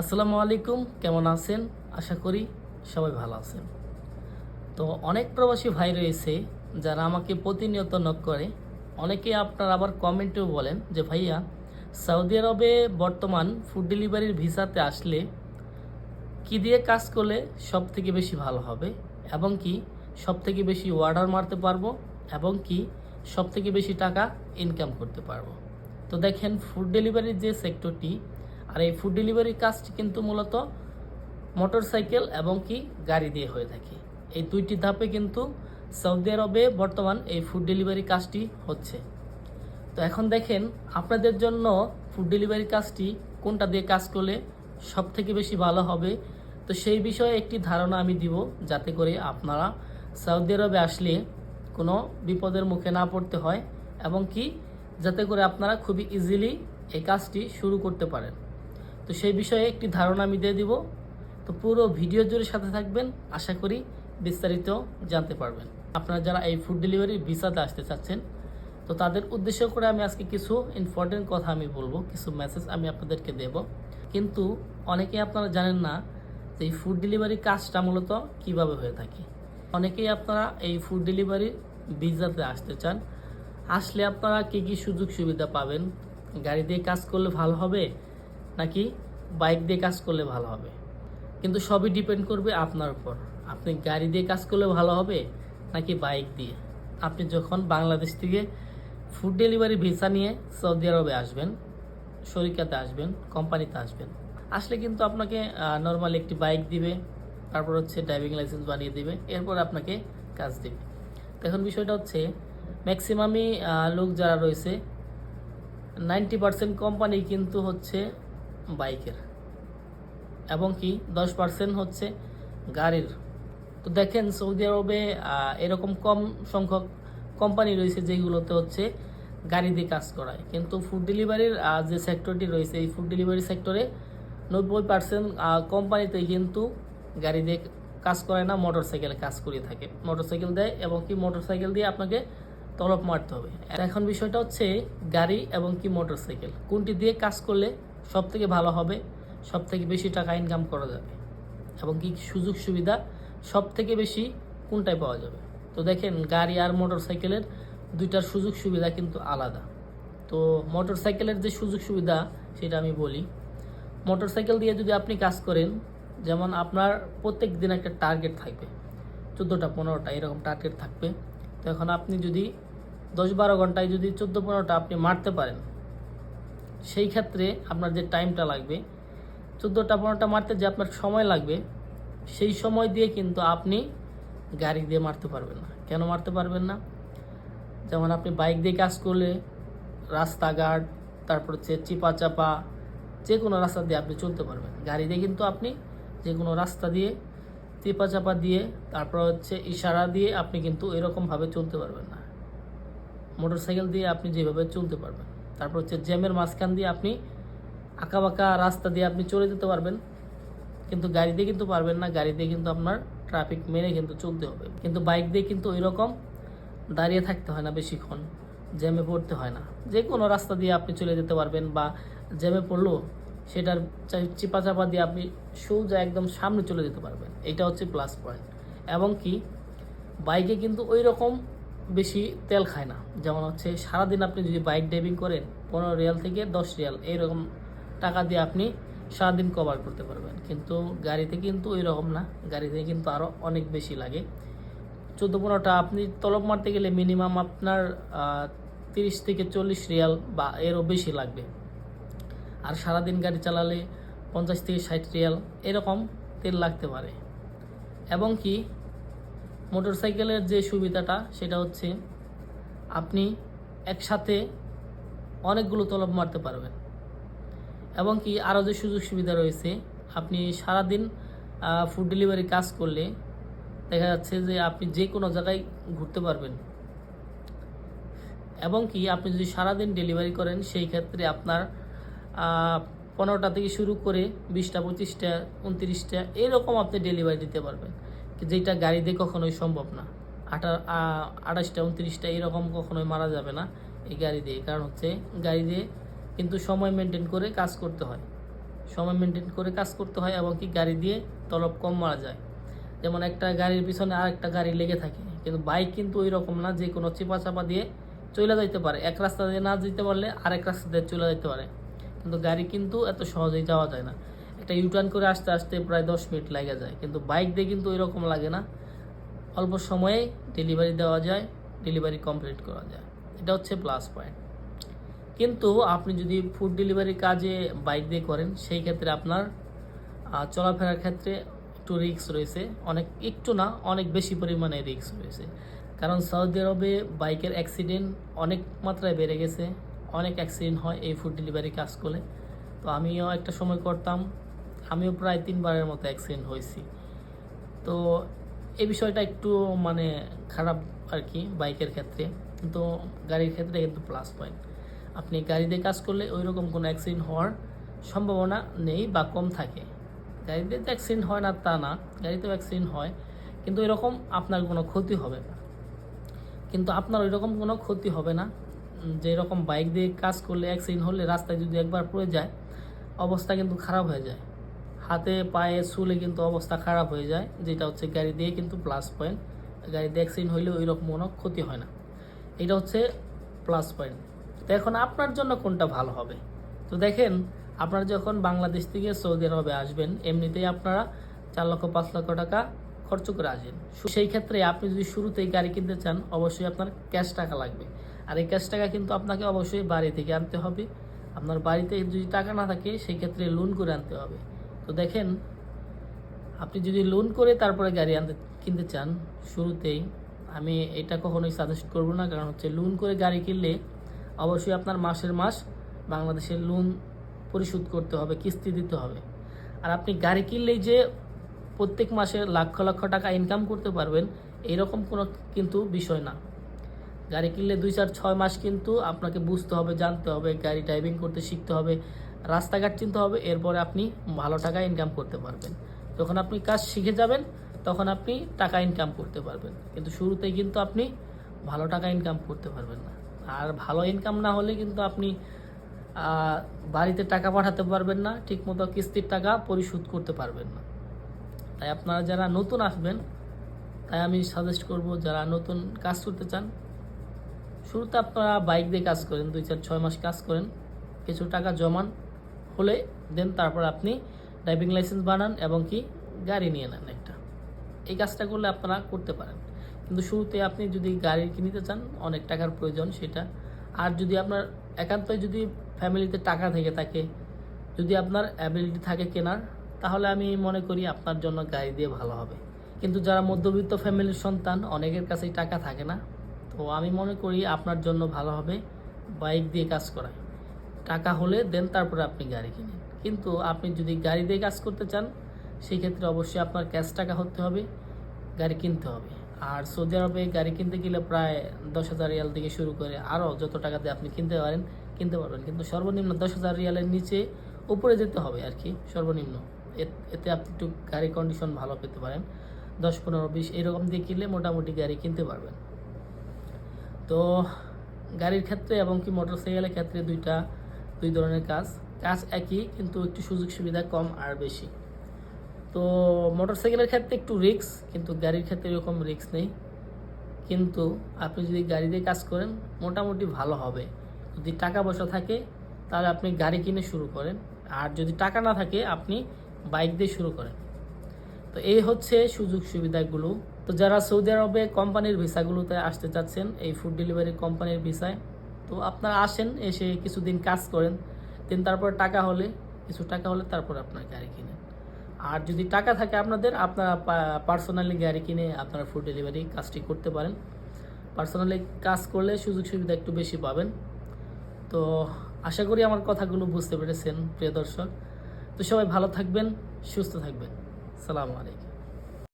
আসসালামু আলাইকুম, কেমন আছেন? আশা করি সবাই ভালো আছেন। তো অনেক প্রবাসী ভাই রয়েছে যারা আমাকে প্রতিনিয়ত নক করে। অনেকে আপনার আবার কমেন্টেও বলেন যে, ভাইয়া, সৌদি আরবে বর্তমান ফুড ডেলিভারির ভিসাতে আসলে কি দিয়ে কাজ করলে সব থেকে বেশি ভালো হবে? এবং কি সব থেকে বেশি অর্ডার মারতে পারব? এবং কি সব থেকে বেশি টাকা ইনকাম করতে পারব? তো দেখেন ফুড ডেলিভারির যে সেক্টরটি আর এই ফুড ডেলিভারির কাজটি কিন্তু মূলত মোটর সাইকেল এবং কি গাড়ি দিয়ে হয়ে থাকে। এই দুইটি ধাপে কিন্তু সৌদি আরবে বর্তমান এই ফুড ডেলিভারি কাজটি হচ্ছে। তো এখন দেখেন, আপনাদের জন্য ফুড ডেলিভারি কাজটি কোনটা দিয়ে কাজ করলে সব থেকে বেশি ভালো হবে? তো সেই বিষয়ে একটি ধারণা আমি দিব যাতে করে আপনারা সৌদি আরবে আসলে কোনো বিপদের মুখে না পড়তে হয় এবং কি যাতে করে আপনারা খুবই ইজিলি এই কাজটি শুরু করতে পারেন। তো সেই বিষয়ে একটি ধারণা আমি দিয়ে দিব। তো পুরো ভিডিও জুড়ে সাথে থাকবেন, আশা করি বিস্তারিত জানতে পারবেন। আপনারা যারা এই ফুড ডেলিভারি ভিসাতে আসতে চাচ্ছেন, তো তাদের উদ্দেশ্য করে আমি আজকে কিছু ইম্পর্টেন্ট কথা আমি বলব, কিছু মেসেজ আমি আপনাদেরকে দেব। কিন্তু অনেকেই আপনারা জানেন না যে এই ফুড ডেলিভারি কাজটা মূলত কীভাবে হয়ে থাকে। অনেকেই আপনারা এই ফুড ডেলিভারি ভিসাতে আসতে চান, আসলে আপনারা কী কী সুযোগ সুবিধা পাবেন, গাড়ি দিয়ে কাজ করলে ভালো হবে নাকি বাইক দিয়ে কাজ করলে ভালো হবে? কিন্তু সবই ডিপেন্ড করবে আপনার উপর। আপনি গাড়ি দিয়ে কাজ করলে ভালো হবে নাকি বাইক দিয়ে? আপনি যখন বাংলাদেশ থেকে ফুড ডেলিভারি ভিসা নিয়ে সৌদি আরবে আসবেন, শরিকাতে আসবেন, কোম্পানিতে আসবেন, আসলে কিন্তু আপনাকে নর্মালি একটি বাইক দিবে, তারপর হচ্ছে ড্রাইভিং লাইসেন্স বানিয়ে দিবে, এরপর আপনাকে কাজ দেবে। এখন বিষয়টা হচ্ছে ম্যাক্সিমামই লোক যারা রয়েছে নাইনটি পার্সেন্ট কোম্পানি কিন্তু হচ্ছে বাইকের। এবং কি দশ পার্সেন্ট হচ্ছে গাড়ির। তো দেখেন সৌদি আরবে এরকম কম সংখ্যক কোম্পানি রয়েছে যেগুলোতে হচ্ছে গাড়ি দিয়ে কাজ করায়। কিন্তু ফুড ডেলিভারির যে সেক্টরটি রয়েছে, এই ফুড ডেলিভারি সেক্টরে নব্বই পার্সেন্ট কোম্পানিতে কিন্তু গাড়ি দিয়ে কাজ করায় না মোটর সাইকেলে কাজ করিয়ে থাকে। মোটর সাইকেল দেয় এবং কি মোটর সাইকেল দিয়ে আপনাকে তলব মারতে হবে। এখন বিষয়টা হচ্ছে গাড়ি এবং কি মোটর সাইকেল কোনটি দিয়ে কাজ করলে সব থেকে ভালো হবে সব থেকে বেশি টাকা ইনকাম করা যাবে। এবং কি সুযোগ সুবিধা সব থেকে বেশি কোনটায় পাওয়া যাবে? তো দেখেন, গাড়ি আর মোটর সাইকেলের দুইটার সুযোগ সুবিধা কিন্তু আলাদা। তো মোটর সাইকেলের যে সুযোগ সুবিধা, সেটা আমি বলি। মোটর সাইকেল দিয়ে যদি আপনি কাজ করেন, যেমন আপনার প্রত্যেক দিন একটা টার্গেট থাকবে, চোদ্দোটা পনেরোটা এরকম টার্গেট থাকবে। তো এখন আপনি যদি দশ বারো ঘন্টায় যদি চোদ্দ পনেরোটা আপনি মারতে পারেন সেই ক্ষেত্রে আপনার যে টাইমটা লাগবে, চোদ্দোটা পনেরোটা মারতে যে আপনার সময় লাগবে, সেই সময় দিয়ে কিন্তু আপনি গাড়ি দিয়ে মারতে পারবেন না। কেন মারতে পারবেন না? যেমন আপনি বাইক দিয়ে কাজ করলে রাস্তাঘাট, তারপর হচ্ছে চিপা চাপা যে কোনো রাস্তা দিয়ে আপনি চলতে পারবেন। গাড়ি দিয়ে কিন্তু আপনি যে কোনো রাস্তা দিয়ে চিপা চাপা দিয়ে, তারপর হচ্ছে ইশারা দিয়ে আপনি কিন্তু এরকমভাবে চলতে পারবেন না। মোটর সাইকেল দিয়ে আপনি যেভাবে চলতে পারবেন। তারপর হচ্ছে জ্যামের মাঝখান দিয়ে আপনি আঁকা বাঁকা রাস্তা দিয়ে আপনি চলে যেতে পারবেন। কিন্তু গাড়ি দিয়ে কিন্তু পারবেন না, গাড়ি দিয়ে কিন্তু আপনার ট্রাফিক মেনে কিন্তু চলতে হবে। কিন্তু বাইক দিয়ে কিন্তু ওই রকম দাঁড়িয়ে থাকতে হয় না বেশিক্ষণ, জ্যামে পড়তে হয় না। যে কোনো রাস্তা দিয়ে আপনি চলে যেতে পারবেন বা জ্যামে পড়লেও সেটার চিপা চাপা দিয়ে আপনি সোজা একদম সামনে চলে যেতে পারবেন। এটা হচ্ছে প্লাস পয়েন্ট এবং কি? বাইকে কিন্তু ওই রকম বেশি তেল খায় না। যেমন হচ্ছে, সারাদিন আপনি যদি বাইক ড্রাইভিং করেন, পনেরো রিয়াল থেকে দশ রিয়াল, এইরকম টাকা দিয়ে আপনি সারাদিন কভার করতে পারবেন। কিন্তু গাড়িতে কিন্তু ওই রকম না। গাড়িতে কিন্তু আরও অনেক বেশি লাগে। চোদ্দ পনেরোটা আপনি তলব মারতে গেলে মিনিমাম আপনার তিরিশ থেকে চল্লিশ রিয়াল বা এরও বেশি লাগবে। আর সারাদিন গাড়ি চালালে পঞ্চাশ থেকে ষাট রিয়াল, এরকম তেল লাগতে পারে। এবং কি মোটরসাইকেলের যে সুবিধাটা, সেটা হচ্ছে আপনি একসাথে অনেকগুলো তলব মারতে পারবেন। এবং কি আরও যে সুযোগ সুবিধা রয়েছে, আপনি সারাদিন ফুড ডেলিভারি কাজ করলে দেখা যাচ্ছে যে আপনি যে কোনো জায়গায় ঘুরতে পারবেন। এবং কি আপনি যদি সারাদিন ডেলিভারি করেন, সেই ক্ষেত্রে আপনার পনেরোটা থেকে শুরু করে বিশটা, পঁচিশটা, উনত্রিশটা, এরকম আপনি ডেলিভারি দিতে পারবেন। যেটা গাড়ি দিয়ে কখনোই সম্ভব না। আঠা আ- আঠাশটা, উনত্রিশটা এরকম কখনোই মারা যাবে না এই গাড়ি দিয়ে কারণ হচ্ছে গাড়ি দিয়ে কিন্তু সময় মেনটেন করে কাজ করতে হয়। সময় মেনটেন করে কাজ করতে হয় এবং কি গাড়ি দিয়ে তলব কম মারা যায়। যেমন একটা গাড়ির পিছনে আর একটা গাড়ি লেগে থাকে। কিন্তু বাইক কিন্তু ওই রকম না, যে কোনো চিপা চাপা দিয়ে চলে যাইতে পারে। এক রাস্তা দিয়ে না যেতে পারলে আরেক রাস্তা দিয়ে চলে যেতে পারে। কিন্তু গাড়ি কিন্তু এত সহজেই যাওয়া যায় না। একটা ইউটার্ন করে আসতে আসতে প্রায় দশ মিনিট লেগে যায়। কিন্তু বাইক দিয়ে কিন্তু ওই রকম লাগে না। অল্প সময়ে ডেলিভারি দেওয়া যায় ডেলিভারি কমপ্লিট করা যায়। এটা হচ্ছে প্লাস পয়েন্ট কিন্তু আপনি যদি ফুড ডেলিভারি কাজে বাইক দিয়ে করেন, সেই ক্ষেত্রে আপনার চলাফেরার ক্ষেত্রে একটু রিস্ক রয়েছে। অনেক, একটু না, অনেক বেশি পরিমাণে রিস্ক রয়েছে। কারণ সৌদি আরবে বাইকের অ্যাক্সিডেন্ট অনেক মাত্রায় বেড়ে গেছে। অনেক অ্যাক্সিডেন্ট হয় এই ফুড ডেলিভারি কাজ করলে। তো আমিও একটা সময় করতাম। আমিও প্রায় তিনবারের মতো অ্যাক্সিডেন্ট হয়েছি। তো এই বিষয়টা একটু মানে খারাপ আর কি বাইকের ক্ষেত্রে। কিন্তু গাড়ির ক্ষেত্রে কিন্তু প্লাস পয়েন্ট আপনি গাড়ি দিয়ে কাজ করলে ওই রকম কোনো অ্যাক্সিডেন্ট হওয়ার সম্ভাবনা নেই বা কম থাকে। গাড়িতে তো অ্যাক্সিডেন্ট হয় না তা না, গাড়িতেও অ্যাক্সিডেন্ট হয়। কিন্তু এরকম আপনার কোনো ক্ষতি হবে না। কিন্তু আপনার ওই রকম কোনো ক্ষতি হবে না, যে এরকম বাইক দিয়ে কাজ করলে অ্যাক্সিডেন্ট হলে রাস্তায় যদি একবার পড়ে যায়, অবস্থা কিন্তু খারাপ হয়ে যায়। হাতে, পায়ে, শুলে কিন্তু অবস্থা খারাপ হয়ে যায়, যেটা হচ্ছে গাড়ি দিয়ে কিন্তু প্লাস পয়েন্ট গাড়ি দিয়ে অ্যাক্সিডেন্ট হইলে ওই রকম কোনো ক্ষতি হয় না। এটা হচ্ছে প্লাস পয়েন্ট তো এখন আপনার জন্য কোনটা ভালো হবে? তো দেখেন, আপনারা যখন বাংলাদেশ থেকে সৌদি আরবে আসবেন, এমনিতেই আপনারা চার লক্ষ, পাঁচ লক্ষ টাকা খরচ করে আসেন। সেই ক্ষেত্রে আপনি যদি শুরুতেই গাড়ি কিনতে চান, অবশ্যই আপনার ক্যাশ টাকা লাগবে। আর এই ক্যাশ টাকা কিন্তু আপনাকে অবশ্যই বাড়ি থেকে আনতে হবে। আপনার বাড়িতে যদি টাকা না থাকে, সেই ক্ষেত্রে লোন করে আনতে হবে। তো দেখেন, আপনি যদি লোন করে তারপরে গাড়ি আনতে, কিনতে চান, শুরুতেই আমি এটা কখনোই সাজেস্ট করব না। কারণ হচ্ছে লোন করে গাড়ি কিনলে অবশ্যই আপনার মাসের মাস বাংলাদেশের লোন পরিশোধ করতে হবে, কিস্তি দিতে হবে। আর আপনি গাড়ি কিনলেই যে প্রত্যেক মাসে লক্ষ লক্ষ টাকা ইনকাম করতে পারবেন এরকম কোনো কিন্তু বিষয় না। গাড়ি কিনলে দুই চার ছয় মাস কিন্তু আপনাকে বুঝতে হবে, জানতে হবে, গাড়ি ড্রাইভিং করতে শিখতে হবে। রাস্তাঘাট চিনতে হবে, এরপরে আপনি ভালো টাকা ইনকাম করতে পারবেন। যখন আপনি কাজ শিখে যাবেন, তখন আপনি টাকা ইনকাম করতে পারবেন। কিন্তু শুরুতেই কিন্তু আপনি ভালো টাকা ইনকাম করতে পারবেন না। আর ভালো ইনকাম না হলে কিন্তু আপনি বাড়িতে টাকা পাঠাতে পারবেন না, ঠিকমতো কিস্তির টাকা পরিশোধ করতে পারবেন না। তাই আপনারা যারা নতুন আসবেন, তাই আমি সাজেস্ট করব যারা নতুন কাজ করতে চান, শুরুতে আপনারা বাইক দিয়ে কাজ করেন, দুই চার ছয় মাস কাজ করেন, কিছু টাকা জমান হলে দেন তারপর আপনি ড্রাইভিং লাইসেন্স বানান এবং কি গাড়ি নিয়ে নেন একটা। এই কাজটা করলে আপনারা করতে পারেন। কিন্তু শুরুতে আপনি যদি গাড়ি কিনতে চান, অনেক টাকার প্রয়োজন সেটা। আর যদি আপনার একান্তই যদি ফ্যামিলিতে টাকা থেকে থাকে, যদি আপনার অ্যাবিলিটি থাকে কেনার, তাহলে আমি মনে করি আপনার জন্য গাড়ি দিয়ে ভালো হবে। কিন্তু যারা মধ্যবিত্ত ফ্যামিলির সন্তান, অনেকের কাছেই টাকা থাকে না। তো আমি মনে করি আপনার জন্য ভালো হবে বাইক দিয়ে কাজ করা। টাকা হলে দেন তারপরে আপনি গাড়ি কিনেন। কিন্তু আপনি যদি গাড়ি দিয়ে কাজ করতে চান, সেই ক্ষেত্রে অবশ্যই আপনার ক্যাশ টাকা হতে হবে, গাড়ি কিনতে হবে। আর সৌদি আরবে গাড়ি কিনতে গেলে প্রায় দশ হাজার রিয়াল থেকে শুরু করে আরও যত টাকা দিয়ে আপনি কিনতে পারেন, কিনতে পারবেন। কিন্তু সর্বনিম্ন দশ হাজার রিয়ালের নিচে উপরে যেতে হবে আর কি, সর্বনিম্ন। এতে আপনি একটু গাড়ি কন্ডিশন ভালো পেতে পারেন। দশ, পনেরো, বিশ এরকম দিয়ে কিনলে মোটামুটি গাড়ি কিনতে পারবেন। তো গাড়ির ক্ষেত্রে এবং কি মোটরসাইকেলের ক্ষেত্রে দুইটা দুই ধরনের কাজ। কাজ একই, কিন্তু একটু সুযোগ সুবিধা কম আর বেশি। তো মোটরসাইকেলের ক্ষেত্রে একটু রিস্ক কিন্তু গাড়ির ক্ষেত্রে এরকম রিস্ক নেই। কিন্তু আপনি যদি গাড়ি দিয়ে কাজ করেন, মোটামুটি ভালো হবে। যদি টাকা পয়সা থাকে, তাহলে আপনি গাড়ি কিনে শুরু করেন। আর যদি টাকা না থাকে, আপনি বাইক দিয়ে শুরু করেন। তো এই হচ্ছে সুযোগ সুবিধাগুলো। তো যারা সৌদি আরবে কোম্পানির ভিসাগুলোতে আসতে চাচ্ছেন, এই ফুড ডেলিভারি কোম্পানির ভিসায় তো আপনারা আসেন, এসে কিছুদিন কাজ করেন, দেন তারপর টাকা হলে, কিছু টাকা হলে তারপর আপনার গাড়ি কিনেন। আর যদি টাকা থাকে আপনাদের, আপনারা পার্সোনালি গাড়ি কিনে আপনারা ফুড ডেলিভারি কাজটি করতে পারেন। পার্সোনালি কাজ করলে সুযোগ সুবিধা একটু বেশি পাবেন। তো আশা করি আমার কথাগুলো বুঝতে পেরেছেন, প্রিয় দর্শক। তো সবাই ভালো থাকবেন, সুস্থ থাকবেন। সালামু আলাইকুম।